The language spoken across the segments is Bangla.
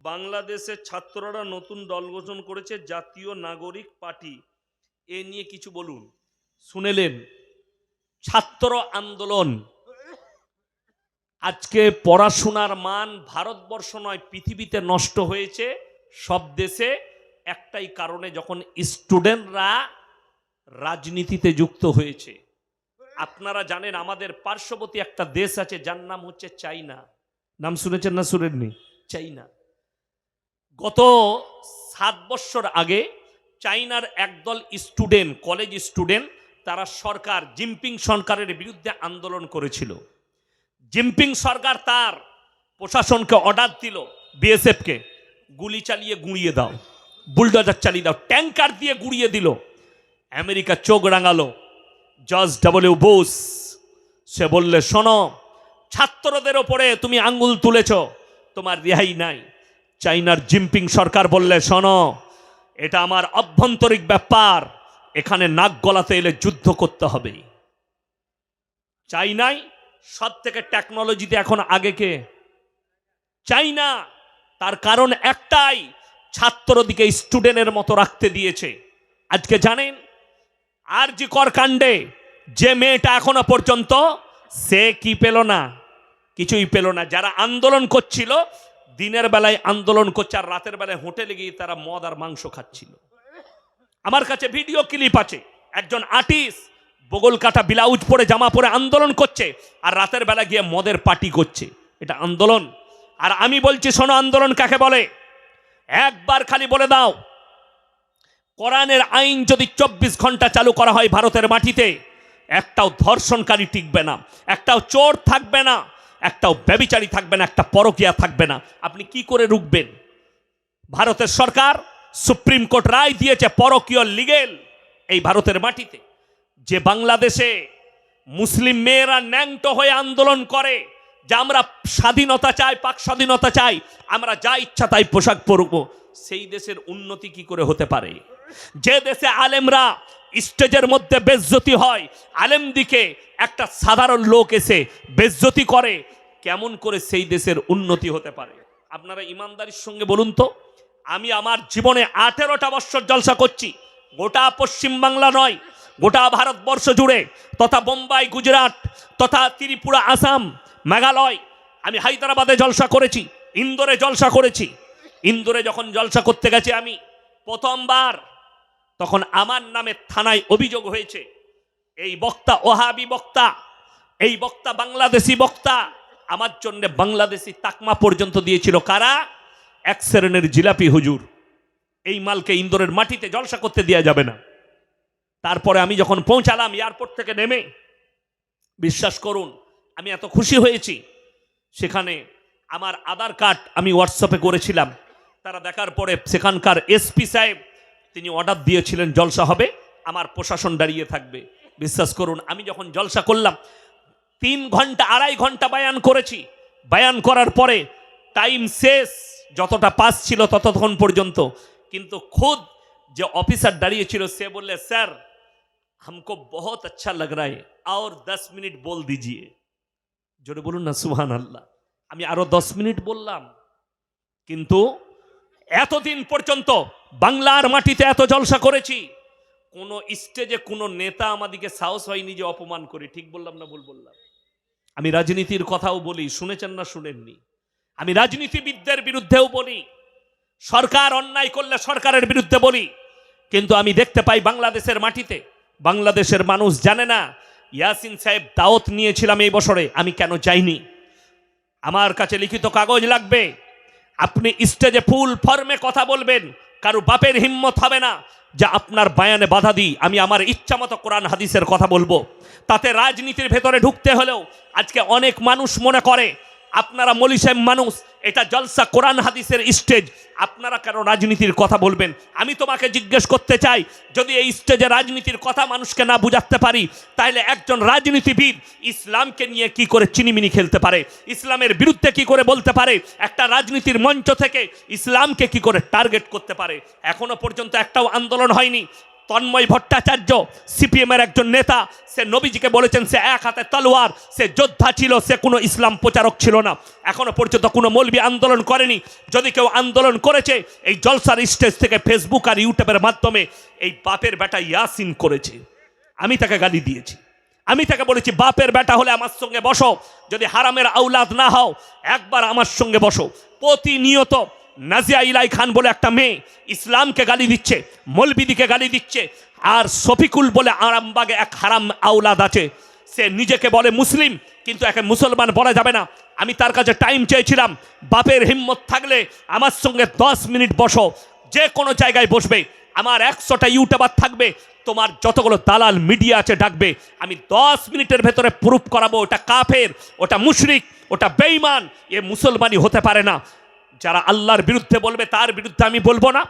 বাংলাদেশের ছাত্ররা নতুন দল গঠন করেছে জাতীয় নাগরিক পার্টি। এ নিয়ে কিছু বলুন। শুনেলেন, ছাত্র আন্দোলন। আজকে পড়াশোনার মান ভারতবর্ষ নয়, পৃথিবীতে নষ্ট হয়েছে সব দেশে। একটাই কারণে যখন স্টুডেন্টরা রাজনীতিতে যুক্ত হয়েছে। আপনারা জানেন, আমাদের পার্শ্ববর্তী একটা দেশ আছে, যার নাম হচ্ছে চাইনা। নাম শুনেছেন না শুনেননি? চাইনা। গত সাত বছর আগে চাইনার একদল স্টুডেন্ট, কলেজ স্টুডেন্ট, তারা সরকার, জিনপিং সরকারের বিরুদ্ধে আন্দোলন করেছিল। জিনপিং সরকার তার প্রশাসনকে অর্ডার দিল, বিএসএফকে, গুলি চালিয়ে গুঁড়িয়ে দাও, বুলডোজার চালিয়ে দাও, ট্যাঙ্কার দিয়ে গুঁড়িয়ে দিল। আমেরিকা চোখ রাঙালো, জজ ডাব্লিউ বোস সে বললে, শোনো, ছাত্রদের ওপরে তুমি আঙ্গুল তুলেছ, তোমার রেহাই নাই। চাইনার জিনপিং সরকার বললে, শোনো, এটা আমার অভ্যন্তরিক ব্যাপার। এখানে নাক গলাতে এলে যুদ্ধ করতে হবে। চাইনাই সব থেকে টেকনোলজিতে এখন আগে কে? চাইনা, তার কারণ একটাই ছাত্রদিকে স্টুডেন্টের মতো রাখতে দিয়েছে। আজকে জানেন, আর জি কর কাণ্ডে যে মেয়েটা এখনও পর্যন্ত, সে কি পেল না? কিছুই পেল না। যারা আন্দোলন করছিল দিনের বেলায় আন্দোলন করছে আর রাতের বেলায় হোটেলে গিয়ে তারা মদ আর মাংস খাচ্ছিল। আমার কাছে ভিডিও ক্লিপ আছে। একজন আর্টিস্ট বগল কাটা ব্লাউজ পরে জামা পরে আন্দোলন করছে আর রাতের বেলা গিয়ে মদের পার্টি করছে। এটা আন্দোলন। আর আমি বলছি, শোনো আন্দোলন কাকে বলে? একবার খালি বলে দাও। কোরআনের আইন যদি চব্বিশ ঘণ্টা চালু করা হয় ভারতের মাটিতে, একটাও ধর্ষণকারী টিকবে না। একটাও চোর থাকবে না। একটাও ব্যবিচারী থাকবে না, একটা পরকিয়া থাকবে না। আপনি কি করে রুখবেন? ভারতের সরকার সুপ্রিম কোর্ট রায় দিয়েছে পরকীয় লিগেল এই ভারতের মাটিতে। যে বাংলাদেশে মুসলিম মেয়েরা ন্যাংটো হয়ে আন্দোলন করে, যে আমরা স্বাধীনতা চাই, পাক স্বাধীনতা চাই, আমরা যা ইচ্ছা তাই পোশাক পরব, সেই দেশের উন্নতি কি করে হতে পারে? যে দেশে আলেমরা স্টেজের মধ্যে বেজ্জতি হয় আলেম দিকে একটা সাধারণ লোক এসে বেজ্জতি করে কেমন করে সেই দেশের উন্নতি হতে পারে? আপনারা ইমানদারির সঙ্গে বলুন তো, আমি আমার জীবনে আঠেরোটা বৎসর জলসা করছি। গোটা পশ্চিমবাংলা নয়, গোটা ভারতবর্ষ জুড়ে, তথা বোম্বাই, গুজরাট, তথা ত্রিপুরা, আসাম, মেঘালয়, আমি হায়দ্রাবাদে জলসা করেছি, ইন্দোরে জলসা করেছি। ইন্দোরে যখন জলসা করতে গেছি আমি, প্রথমবার তখন আমার নামে থানায় অভিযোগ হয়েছে, এই বক্তা ওহাবি বক্তা, এই বক্তা বাংলাদেশি বক্তা আমার জন্য বাংলাদেশি তাকমা পর্যন্ত দিয়েছিল কারা? এক শ্রেণির জিলাপি হুজুর। এই মালকে ইন্দোরের মাটিতে জলসা করতে দেওয়া যাবে না। তারপরে আমি যখন পৌঁছালাম এয়ারপোর্ট থেকে নেমে, বিশ্বাস করুন, আমি এত খুশি হয়েছি। সেখানে আমার আধার কার্ড আমি হোয়াটসঅ্যাপে করেছিলাম। তারা দেখার পরে সেখানকার এসপি সাহেব, তিনি অর্ডার দিয়েছিলেন জলসা হবে, আমার প্রশাসন দাঁড়িয়ে থাকবে। বিশ্বাস করুন, আমি যখন জলসা করলাম তিন ঘন্টা আড়াই ঘন্টা বায়ান করেছি বায়ান করার পরে টাইম শেষ যতটা পাস ছিল ততক্ষণ পর্যন্ত কিন্তু খুদ যে অফিসার দাঁড়িয়েছিল সে বললে স্যার हमको बहुत अच्छा लग रहा है और दस मिनट बोल दीजिए জোরে বলুন না সুহান আল্লাহ আমি আরো দশ মিনিট বললাম কিন্তু এতদিন পর্যন্ত বাংলার মাটিতে এত জলসা করেছি কোনো স্টেজে কোনো নেতা আমাদিকে সাহস হয়নি যে অপমান করে ঠিক বললাম না ভুল বললাম আমি রাজনীতির কথাও বলি, শুনেছেন না শুনেননি? আমি রাজনীতিবিদদের বিরুদ্ধেও বলি, সরকার অন্যায় করলে সরকারের বিরুদ্ধে বলি, কিন্তু আমি দেখতে পাই বাংলাদেশের মাটিতে, বাংলাদেশের মানুষ জানে না, ইয়াসিন সাহেব দাওয়াত নিয়েছিলাম এই বছরে, আমি কেন যাইনি? আমার কাছে লিখিত কাগজ লাগবে, আপনি স্টেজে ফুল ফর্মে কথা বলবেন, কারও বাপের হিম্মত হবে না যে আপনার বায়ানে বাধা দিই, আমি আমার ইচ্ছা মতো কোরআন হাদিসের কথা বলব। তাতে রাজনীতির ভেতরে ঢুকতে হলেও আজকে অনেক মানুষ মনে করে, আপনারা মলিসেম মানুষ এটা জলসা কোরআন হাদিসের স্টেজ আপনারা কেন রাজনীতির কথা বলবেন? আমি তোমাকে জিজ্ঞেস করতে চাই, যদি এই স্টেজে রাজনীতির কথা মানুষকে না বুঝাতে পারি তাহলে একজন রাজনীতিবিদ ইসলামকে নিয়ে কি করে চিনিমিনি খেলতে পারে? ইসলামের বিরুদ্ধে কি করে বলতে পারে? একটা রাজনীতির মঞ্চ থেকে ইসলামকে কি করে টার্গেট করতে পারে? এখনও পর্যন্ত একটাও আন্দোলন হয়নি। তন্ময় ভট্টাচার্য সিপিএম এর একজন নেতা, সে নবীজিকে বলেছেন সে এক হাতে তলোয়ার, সে যোদ্ধা ছিল, সে কোনো ইসলাম প্রচারক ছিল না। এখনও পর্যন্ত কোনো মৌলবী আন্দোলন করেনি। যদি কেউ আন্দোলন করেছে, এই জলসার স্টেজ থেকে ফেসবুক আর ইউটিউবের মাধ্যমে এই বাপের বেটা ইয়াসিন করেছে। আমি তাকে গালি দিয়েছি। আমি তাকে বলেছি, বাপের বেটা হলে আমার সঙ্গে বসো। যদি হারামের আউলাদ না হও, একবার আমার সঙ্গে বসো। প্রতিনিয়ত নাজিয়া ইলাই খান বলে একটা মেয়ে ইসলামকে গালি দিচ্ছে, মলবিদিকে গালি দিচ্ছে, আর শফিকুল বলে আরামবাগে এক হারাম আউলাদ আছে। সে নিজেকে বলে মুসলিম, কিন্তু একে মুসলমান বলা যাবে না। আমি তার কাছে টাইম চেয়েছিলাম, বাপের হিম্মত থাকলে আমার সঙ্গে দশ মিনিট বসো, যে কোনো জায়গায় বসবে, আমার একশোটা ইউটিউবার থাকবে, তোমার যতগুলো দালাল মিডিয়া আছে ডাকবে, আমি দশ মিনিটের ভেতরে প্রুফ করাবো, ওটা কাফের, ওটা মুশরিক, ওটা বেঈমান, এ মুসলমানই হতে পারে না। যারা আল্লাহর বিরুদ্ধে বলবে, তার বিরুদ্ধে আমি বলবো না।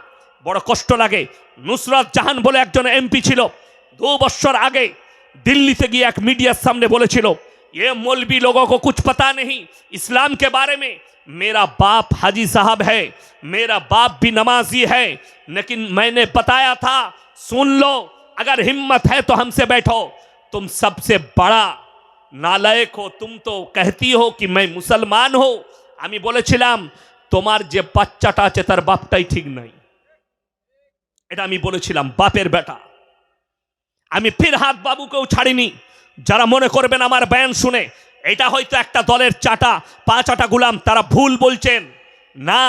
বড় কষ্ট লাগে। নুসরাত জাহান বলে একজন এমপি ছিল। দু বছর আগে দিল্লিতে গিয়ে এক মিডিয়ার সামনে বলেছিল ये मौलवी लोगों को कुछ पता नहीं इस्लाम के बारे में मेरा बाप हाजी साहब है मेरा बाप भी नमाजी है लेकिन मैंने बताया था सुन लो अगर हिम्मत है तो हमसे बैठो तुम सबसे बड़ा नालायक हो तुम तो कहती हो कि मैं मुसलमान हो আমি বলেছিলাম তোমার যে বাচ্চাটা আছে, তার বাপটাই ঠিক নাই। এটা আমি বলেছিলাম, বাপের বেটা। আমি ফিরহাদ বাবুকেও ছাড়িনি। যারা মনে করবেন আমার বয়ান শুনে, এটা হয়তো একটা দলের চাটা পাঁচ আটা গুলাম, তারা ভুল বলছেন। না,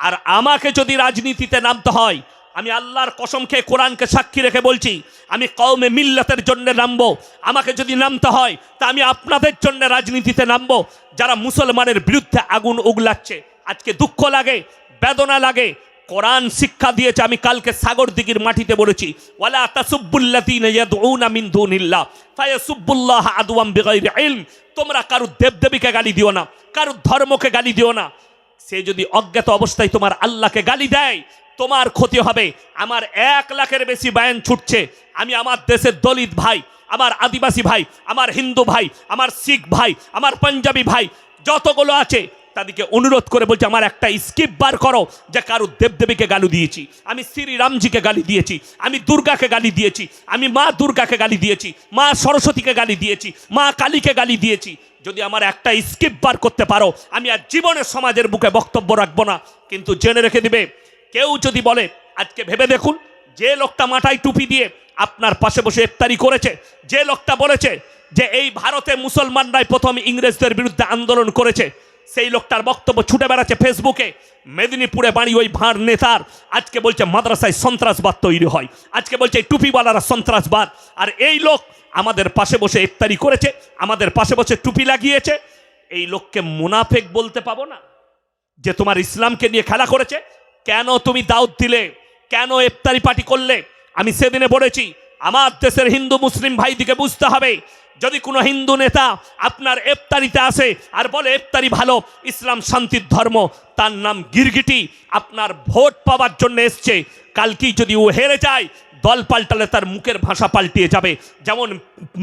আর আমাকে যদি রাজনীতিতে নামতে হয়, আমি আল্লাহর কসম খেয়ে কোরআনকে সাক্ষী রেখে বলছি, আমি কওমে মিল্লাতের জন্য নামবো। আমাকে যদি নামতে হয়, তা আমি আপনাদের জন্য রাজনীতিতে নামবো। যারা মুসলমানের বিরুদ্ধে আগুন উগলাচ্ছে আজকে দুঃখ লাগে, বেদনা লাগে। কোরআন শিক্ষা দিয়েছে, আমি কালকে সাগর দিঘির মাটিতে বলেছি তোমরা কারু দেবদেবীকে গালি দিও না কারু ধর্মকে গালি দিও না। সে যদি অজ্ঞাত অবস্থায় তোমার আল্লাহকে গালি দেয়, তোমার ক্ষতি হবে। আমার এক লাখের বেশি বায়ান ছুটছে। আমি আমার দেশের দলিত ভাই, আমার আদিবাসী ভাই, আমার হিন্দু ভাই, আমার শিখ ভাই, আমার পাঞ্জাবি ভাই, যতগুলো আছে তাদেরকে অনুরোধ করে বলছে, আমার একটা স্কিপ বার করো, যে কারও দেবদেবীকে গালি দিয়েছি, আমি শ্রীরামজিকে গালি দিয়েছি, আমি দুর্গাকে গালি দিয়েছি, আমি মা দুর্গাকে গালি দিয়েছি, মা সরস্বতীকে গালি দিয়েছি, মা কালীকে গালি দিয়েছি। যদি আমার একটা স্কিপ বার করতে পারো, আমি আর জীবনে সমাজের বুকে বক্তব্য রাখব না। কিন্তু জেনে রেখে দিবে, কেউ যদি বলে, আজকে ভেবে দেখুন, যে লোকটা মাথায় টুপি দিয়ে আপনার পাশে বসে ইফতারি করেছে, যে লোকটা বলেছে যে এই ভারতে মুসলমানরাই প্রথম ইংরেজদের বিরুদ্ধে আন্দোলন করেছে সেই লোকটার বক্তব্য ছুটে বেড়াচ্ছে ফেসবুকে মেদিনীপুরে বাড়ি ওই ভাঁড় নেতার। আজকে বলছে মাদ্রাসায় সন্ত্রাসবাদ তৈরি হয়। আজকে বলছে টুপিওয়ালারা সন্ত্রাসবাদ। আর এই লোক আমাদের পাশে বসে ইফতারি করেছে, আমাদের পাশে বসে টুপি লাগিয়েছে। এই লোককে মুনাফেক বলতে পাবো না। যে তোমার ইসলামকে নিয়ে খেলা করেছে, কেন তুমি দাউদ দিলে? কেন ইফতারি পার্টি করলে? আমি সেদিনে বলেছি, আমার দেশের হিন্দু, মুসলিম ভাইদিকে বুঝতে হবে যদি কোনো হিন্দু নেতা আপনার এফতারিতে আসে আর বলে, এফতারি ভালো, ইসলাম শান্তির ধর্ম তার নাম গিরগিটি, আপনার ভোট পাওয়ার জন্য এসছে। কালকেই যদি ও হেরে যায়, দল পাল্টালে তার মুখের ভাষা পাল্টিয়ে যাবে। যেমন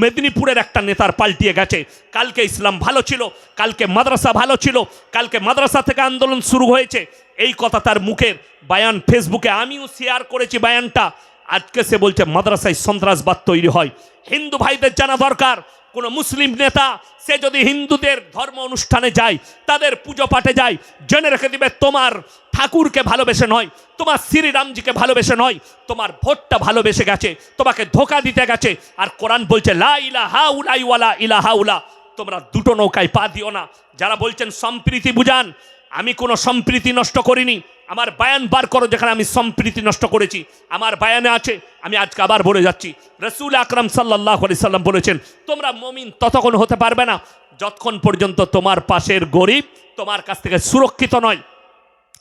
মেদিনীপুরের একটা নেতার পাল্টিয়ে গেছে। কালকে ইসলাম ভালো ছিল, কালকে মাদ্রাসা ভালো ছিল, কালকে মাদ্রাসা থেকে আন্দোলন শুরু হয়েছে। এই কথা তার মুখের বায়ান ফেসবুকে, আমিও শেয়ার করেছি বায়ানটা। আজকে সে বলছে, মাদ্রাসায় সন্ত্রাসবাদ তৈরি হয়। হিন্দু ভাইদের জানা দরকার, কোনো মুসলিম নেতা, সে যদি হিন্দুদের ধর্ম অনুষ্ঠানে যায়, তাদের পুজো পাঠে যায়, জেনে রেখে দিবে তোমার ঠাকুরকে ভালোবেসে নয়, তোমার শ্রীরামজিকে ভালোবেসে নয়, তোমার ভোটটা ভালোবেসে গেছে, তোমাকে ধোকা দিতে গেছে, আর কোরআন বলছে, লা ইলাহা উলাই ওয়ালা ইলাহা উলা। তোমরা দুটো নৌকায় পা দিও না। যারা বলছেন, সম্প্রীতি বুঝান আমি কোনো সম্প্রীতি নষ্ট করিনি। আমার বায়ান বার করো যেখানে আমি সম্প্রীতি নষ্ট করেছি। আমার বায়ানে আছে, আমি আজকে আবার বলে যাচ্ছি। রসুল আকরাম সাল্লাহ আলি সাল্লাম বলেছেন, তোমরা মমিন ততক্ষণ হতে পারবে না যতক্ষণ পর্যন্ত তোমার পাশের গরিব তোমার কাছ থেকে সুরক্ষিত নয়।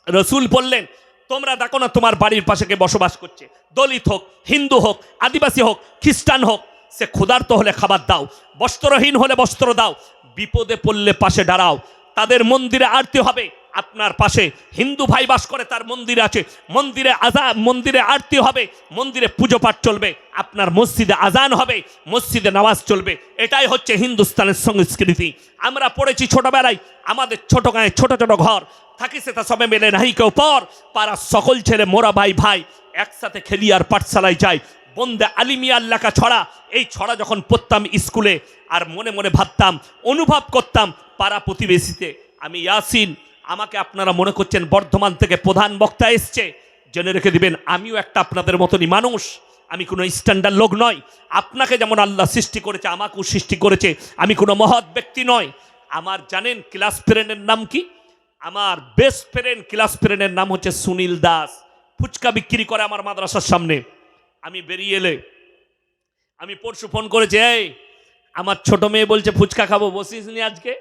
রসুল বললেন, তোমরা দেখো না তোমার বাড়ির পাশে কে বসবাস করছে। দলিত হোক, হিন্দু হোক, আদিবাসী হোক, খ্রিস্টান হোক, সে ক্ষুধার্ত হলে খাবার দাও, বস্ত্রহীন হলে বস্ত্র দাও, বিপদে পড়লে পাশে দাঁড়াও। তাদের মন্দিরে আরতি হবে আপনার পাশে হিন্দু ভাই বাস করে, তার মন্দির আছে। মন্দিরে আজা, মন্দিরে আরতি হবে, মন্দিরে পুজো পাঠ চলবে। আপনার মসজিদে আজান হবে, মসজিদে নামাজ চলবে। এটাই হচ্ছে হিন্দুস্তানের সংস্কৃতি। আমরা পড়েছি ছোটবেলায়, আমাদের ছোট গায়ে ছোট ছোট ঘর। থাকিছে তা সবে মেলে নাই কেউ পর। পাড়ার সকল ছেলে, মোরা ভাই ভাই, একসাথে খেলি আর পাঠশালায় যাই। বন্দে আলিমিয়ার লেখা ছড়া। এই ছড়া যখন পড়তাম স্কুলে, আর মনে মনে ভাবতাম, অনুভব করতাম পাড়া প্রতিবেশীতে। আমি ইয়াসিন আমাকে আপনারা মনে করছেন বর্ধমান থেকে প্রধান বক্তা এসছে, জেনে রেখে দিবেন, আমিও একটা আপনাদের মতনই মানুষ, আমি কোনো স্ট্যান্ডার্ড লোক নয় আপনাকে যেমন আল্লাহ সৃষ্টি করেছে, আমাকেও সৃষ্টি করেছে, আমি কোনো মহৎ ব্যক্তি নয় আমার জানেন ক্লাস ফ্রেন্ডের নাম কি? আমার বেস্ট ফ্রেন্ড ক্লাস ফ্রেন্ডের নাম হচ্ছে সুনীল দাস। ফুচকা বিক্রি করে আমার মাদ্রাসার সামনে। আমি বেরিয়ে এলে, আমি পরশু ফোন করেছি, এই, আমার ছোট মেয়ে বলছে ফুচকা খাব, বসিস নি আজকে?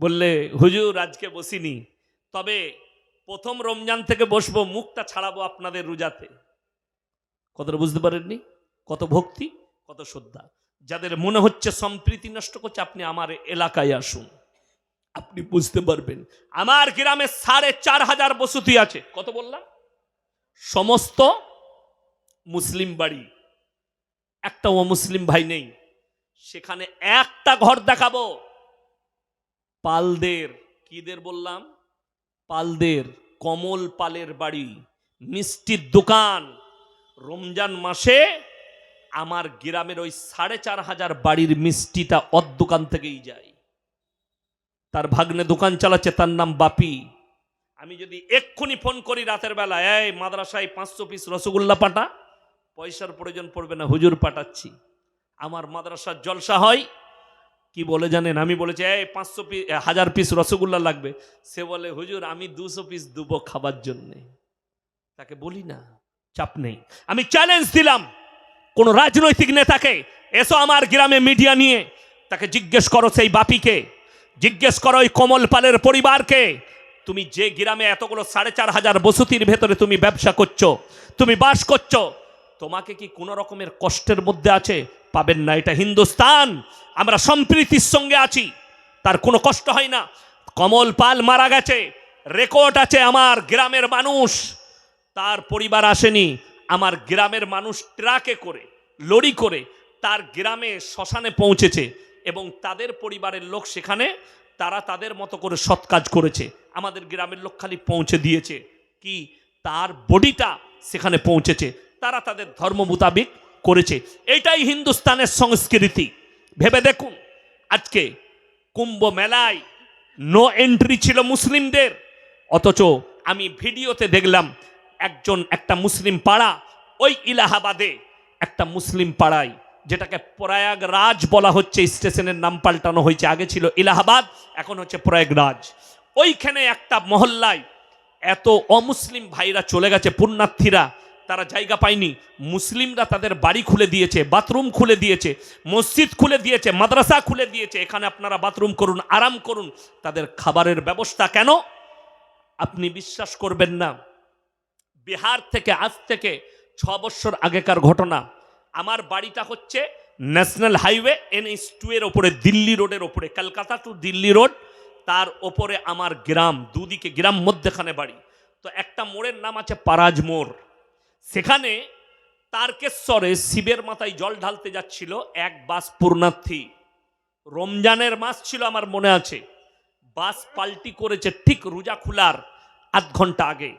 বললে, হুজুর, আজকে বসিনি। তবে প্রথম রমজান থেকে বসবো, মুখটা ছাড়াবো আপনাদের রোজাতে। কতটা বুঝতে পারেননি? কত ভক্তি, কত শ্রদ্ধা। যাদের মনে হচ্ছে সম্প্রীতি নষ্ট করছে, আপনি আমার এলাকায় আসুন। আপনি বুঝতে পারবেন। আমার গ্রামে সাড়ে চার হাজার বসতি আছে। কত বললাম? সমস্ত মুসলিম বাড়ি। একটা অমুসলিম ভাই নেই। সেখানে একটা ঘর দেখাবো। পালদের, কিদের বললাম? পালদের, কমল পালের বাড়ি, মিষ্টির দোকান। রমজান মাসে আমার গ্রামের ওই সাড়ে চার হাজার বাড়ির মিষ্টিটা অদ দোকান থেকেই যায়। তার ভাগ্নে দোকান চালাচ্ছে, তার নাম বাপি। আমি যদি এক্ষুনি ফোন করি রাতের বেলা, এই মাদ্রাসায় পাঁচশো পিস রসগোল্লা পাটা পয়সার প্রয়োজন পড়বে না, হুজুর পাঠাচ্ছি। আমার মাদ্রাসার জলসা হয় কি বলে জানেন? আমি বলেছি, এই পাঁচশো পিস হাজার পিস রসগোল্লা লাগবে। সে বলে, হুজুর, আমি দুশো পিস দুবো খাবার জন্যে। তাকে বলি না, চাপ নেই। আমি চ্যালেঞ্জ দিলাম কোন রাজনৈতিক নেতাকে, এসো আমার গ্রামে মিডিয়া নিয়ে। তাকে জিজ্ঞেস করো সেই বাপিকে। জিজ্ঞেস করো ওই কমল পালের পরিবারকে, তুমি যে গ্রামে এতগুলো সাড়ে চার হাজার বসতির ভেতরে তুমি ব্যবসা করছ, তুমি বাস করছ তোমাকে কি কোনো রকমের কষ্টের মধ্যে আছে? পাবেন না, এটা হিন্দুস্তান। আমরা সম্প্রীতির সঙ্গে আছি। তার কোনো কষ্ট হয় না। কমল পাল মারা গেছে। রেকর্ড আছে আমার গ্রামের মানুষ। তার পরিবার আসেনি। আমার গ্রামের মানুষ ট্রাকে করে, লরি করে তার গ্রামে শ্মশানে পৌঁছেছে এবং তাদের পরিবারের লোক সেখানে, তারা তাদের মতো করে সৎ কাজ করেছে। আমাদের গ্রামের লোক খালি পৌঁছে দিয়েছে। কি? তার বডিটা সেখানে পৌঁছেছে। তারা তাদের ধর্ম মোতাবিক করেছে। এটাই হিন্দুস্তানের সংস্কৃতি। ভেবে দেখুন, আজকে কুম্ভ মেলায় নো এন্ট্রি ছিল মুসলিমদের। অথচ আমি ভিডিওতে দেখলাম, একজন একটা মুসলিম পাড়া, ওই ইলাহাবাদে একটা মুসলিম পাড়ায়, যেটাকে প্রয়াগরাজ বলা হচ্ছে, স্টেশনের নাম পাল্টানো হয়েছে, আগে ছিল ইলাহাবাদ এখন হচ্ছে প্রয়াগরাজ। ওইখানে একটা মহল্লায় এত অমুসলিম ভাইরা চলে গেছে, পুণ্যার্থীরা তারা জায়গা পায়নি। মুসলিমরা তাদের বাড়ি খুলে দিয়েছে, বাথরুম খুলে দিয়েছে, মসজিদ খুলে দিয়েছে, মাদ্রাসা খুলে দিয়েছে। এখানে আপনারা বাথরুম করুন, আরাম করুন। তাদের খাবারের ব্যবস্থা কেন? আপনি বিশ্বাস করবেন না। বিহার থেকে, আজ থেকে ছ বছর আগেকার ঘটনা। আমার বাড়িটা হচ্ছে ন্যাশনাল হাইওয়ে, এনএইচ টু এর ওপরে, দিল্লি রোডের ওপরে, কলকাতা টু দিল্লি রোড। তার ওপরে আমার গ্রাম, দুদিকে গ্রাম মধ্যেখানে বাড়ি। তো একটা মোড়ের নাম আছে পারাজ মোড়। সেখানে তারকেশ্বরে শিবের মাথায় জল ঢালতে যাচ্ছিল এক বাস পূর্ণার্থী রমজানের মাস ছিল আমার মনে আছে। বাস পাল্টি করেছে ঠিক রোজা খোলার আধ ঘণ্টা আগে।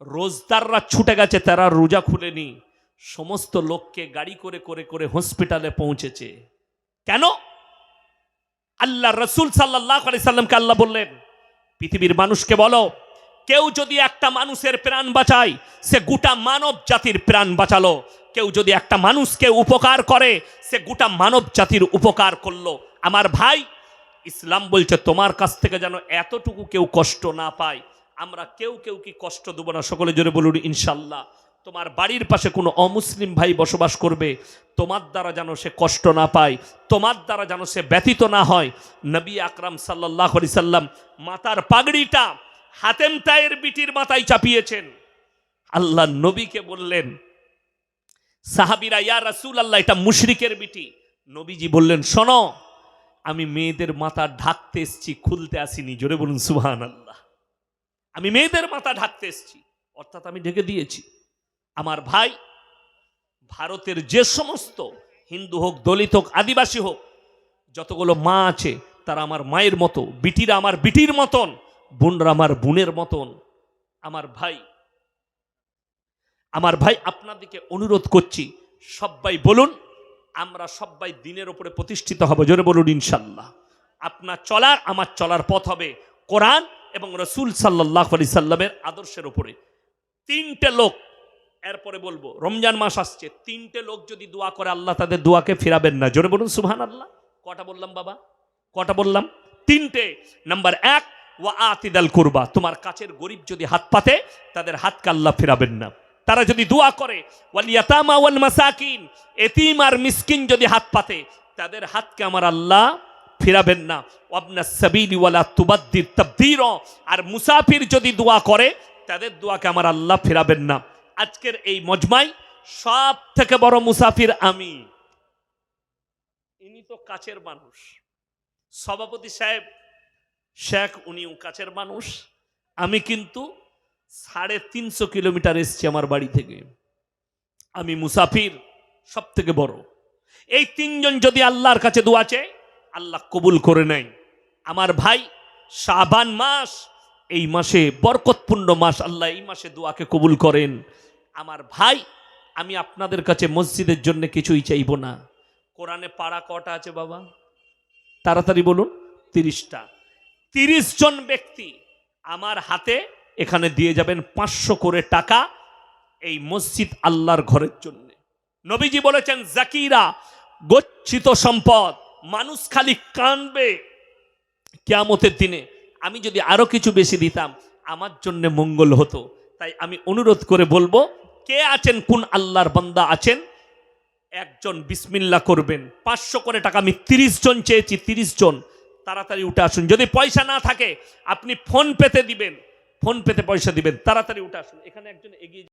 রোজদাররা ছুটে গেছে, তারা রোজা খুলেনি। সমস্ত লোককে গাড়ি করে করে করে হসপিটালে পৌঁছেছে। কেন? আল্লাহ রসুল সাল্লাহ আলি সাল্লামকে আল্লাহ বললেন, পৃথিবীর মানুষকে বলো কেউ যদি একটা মানুষের প্রাণ বাঁচায়, সে গোটা মানব জাতির প্রাণ বাঁচালো। কেউ যদি একটা মানুষকে উপকার করে, সে গোটা মানব জাতির উপকার করল। আমার ভাই, ইসলাম বলছে, তোমার কাছ থেকে যেন এতটুকু কেউ কষ্ট না পায়। আমরা কেউ কেউ কি কষ্ট দেবো না? সকলে জোরে বলুন, ইনশাল্লাহ। তোমার বাড়ির পাশে কোনো অমুসলিম ভাই বসবাস করবে, তোমার দ্বারা যেন সে কষ্ট না পায়, তোমার দ্বারা যেন সে ব্যতীত না হয়। নবী আকরাম সাল্লাহ সাল্লাম মাতার পাগড়িটা হাতেম তায়ের বিটির মাথায় চাপিয়েছেন। আল্লাহ নবীকে বললেন, সাহাবিরা, ইয়া রাসূল আল্লাহ এটা মুশরিকের বিটি। নবীজি বললেন, শোনো, আমি মেয়েদের মাথা ঢাকতে এসছি, খুলতে আসিনি। জোরে বলুন সুহান আল্লাহ আমি মেয়েদের মাথা ঢাকতে এসছি, অর্থাৎ আমি ঢেকে দিয়েছি। আমার ভাই, ভারতের যে সমস্ত হিন্দু হোক, দলিত হোক, আদিবাসী হোক, যতগুলো মা আছে, তারা আমার মায়ের মতো, বিটিরা আমার বিটির মতন বোনরা আমার বোনের মতন, আমার ভাই। আমার ভাই আপনাদেরকে অনুরোধ করছি, সবাই বলুন, আমরা সবাই দিনের উপরে প্রতিষ্ঠিত হব, জোরে বলুন ইনশাল্লাহ। আপনার চলার, আমার চলার পথ হবে কোরআন এবং রসুল সাল্লাহ আলি সাল্লামের আদর্শের উপরে। তিনটে লোক, এরপরে বলব, রমজান মাস আসছে, তিনটে লোক যদি দোয়া করে, আল্লাহ তাদের দোয়াকে ফেরাবেন না। জোরে বলুন সুহান আল্লাহ কটা বললাম বাবা? কটা বললাম? তিনটে। নাম্বার এক ওয়া আতিদাল কুরবা, তোমার কাছের গরিব যদি হাত পাতে, তাদের হাতকে আল্লাহ ফেরাবেন না। তারা যদি দোয়া করে, ওয়াল ইয়াতামা ওয়াল মাসাকিন, এতিম আর মিসকিন যদি হাত পাতে, তাদের হাতকে আমার আল্লাহ ফিরাবেন না। ওয়াবনা সাবিলি ওয়ালা তুবাদ্দির তাবদীর, আর মুসাফির যদি দোয়া করে, তাদের দোয়াকে আমার আল্লাহ ফেরাবেন না। আজকের এই মজমাই সব থেকে বড় মুসাফির আমি। ইনি তো কাছের মানুষ। সভাপতি সাহেব শেখ উনিও কাছের মানুষ। আমি কিন্তু সাড়ে তিনশো কিলোমিটার এসছি আমার বাড়ি থেকে। আমি মুসাফির সব থেকে বড়। এই তিনজন যদি আল্লাহর কাছে দোয়া চায়, আল্লাহ কবুল করে নেয়। আমার ভাই শাবান মাস, এই মাসে বরকতপূর্ণ মাস, আল্লাহ এই মাসে দোয়াকে কবুল করেন। আমার ভাই, আমি আপনাদের কাছে মসজিদের জন্য কিছুই চাইব না। কোরআনে পাড়া কটা আছে বাবা? তাড়াতাড়ি বলুন, তিরিশটা। তিরিশ জন ব্যক্তি আমার হাতে এখানে দিয়ে যাবেন পাঁচশো করে টাকা এই মসজিদ আল্লাহর ঘরের জন্য। নবীজি বলেছেন, জাকিরা, গচ্ছিত সম্পদ, মানুষ খালি কানবে কেয়ামতের দিনে। আমি যদি আরও কিছু বেশি দিতাম, আমার জন্য মঙ্গল হতো। তাই আমি অনুরোধ করে বলব, কে আছেন, কোন আল্লাহর বান্দা আছেন, একজন বিসমিল্লা করবেন। পাঁচশো করে টাকা, আমি তিরিশ জন চেয়েছি, তিরিশ জন। তাড়াতাড়ি উঠে আসুন। যদি পয়সা না থাকে, আপনি ফোন পেতে দিবেন। ফোন পেতে পয়সা দিবেন। তাড়াতাড়ি উঠে আসুন। এখানে একজন এগিয়ে